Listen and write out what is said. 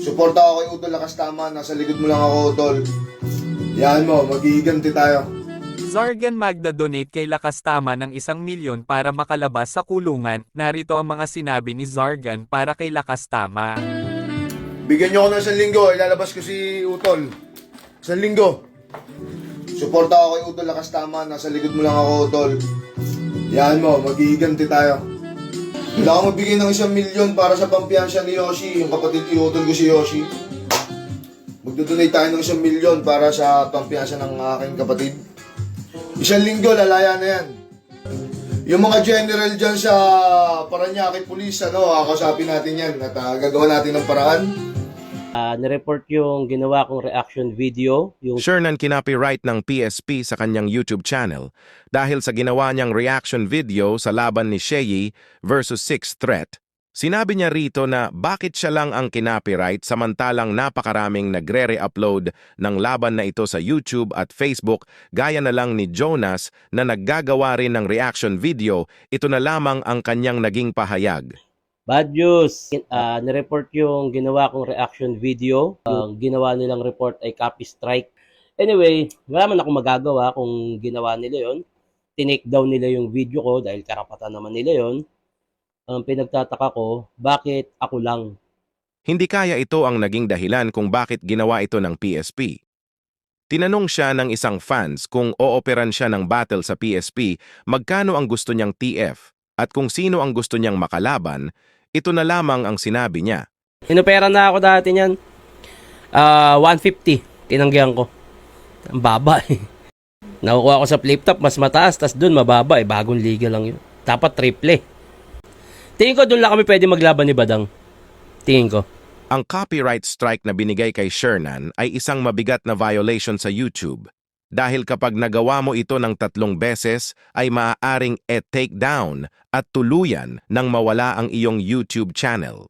Suporta ako kay Utol Lakas Tama. Nasa likod mo lang ako, Utol. Yan mo, maghihiganti tayo. Zargan Magda donate kay Lakas Tama ng isang milyon para makalabas sa kulungan. Narito ang mga sinabi ni Zargan para kay Lakas Tama. Bigyan niyo ako ng isang linggo. Ilalabas ko si Utol. Isang linggo. Suporta ako kay Utol Lakas Tama. Nasa likod mo lang ako, Utol. Yan mo, maghihiganti tayo. Kailangan magbigay ng isang milyon para sa pampiyansya ni Yoshi. Yung kapatid ni Utol ko si Yoshi. Magdodonate tayo ng isang milyon para sa pampiyansya ng aking kapatid. Isang linggo, lalaya na yan. Yung mga general dyan sa Paranaque Police, ano, kakasapin natin yan at ah, gagawa natin ng paraan. Ah, nireport yung ginawa kong reaction video, yung Shernan kinopyright ng PSP sa kanyang YouTube channel dahil sa ginawa niyang reaction video sa laban ni Sheyi versus Six Threat. Sinabi niya rito na bakit siya lang ang kinopyright samantalang napakaraming nagre-re-upload ng laban na ito sa YouTube at Facebook gaya na lang ni Jonas na naggagawa rin ng reaction video, ito na lamang ang kanyang naging pahayag. Bad news. Ah, nireport yung ginawa kong reaction video. Ang ginawa nilang report ay copy strike. Anyway, wala man akong magagawa kung ginawa nila yon. Tinake down nila yung video ko dahil karapatan naman nila yon. Ang pinagtataka ko, bakit ako lang? Hindi kaya ito ang naging dahilan kung bakit ginawa ito ng PSP. Tinanong siya ng isang fans kung ooperan siya ng battle sa PSP, magkano ang gusto niyang TF, at kung sino ang gusto niyang makalaban, ito na lamang ang sinabi niya. Inopera na ako dati niyan. Ah, 150. Tinanggihan ko. Ang baba eh. Nakukuha ko sa flip top, mas mataas, tas dun mababa eh. Bagong liga lang yun. Dapat triple eh. Tingin ko dun lang kami pwede maglaban ni Badang. Tingin ko. Ang copyright strike na binigay kay Shernan ay isang mabigat na violation sa YouTube. Dahil kapag nagawa mo ito ng tatlong beses, ay maaaring e-take down at tuluyan nang mawala ang iyong YouTube channel.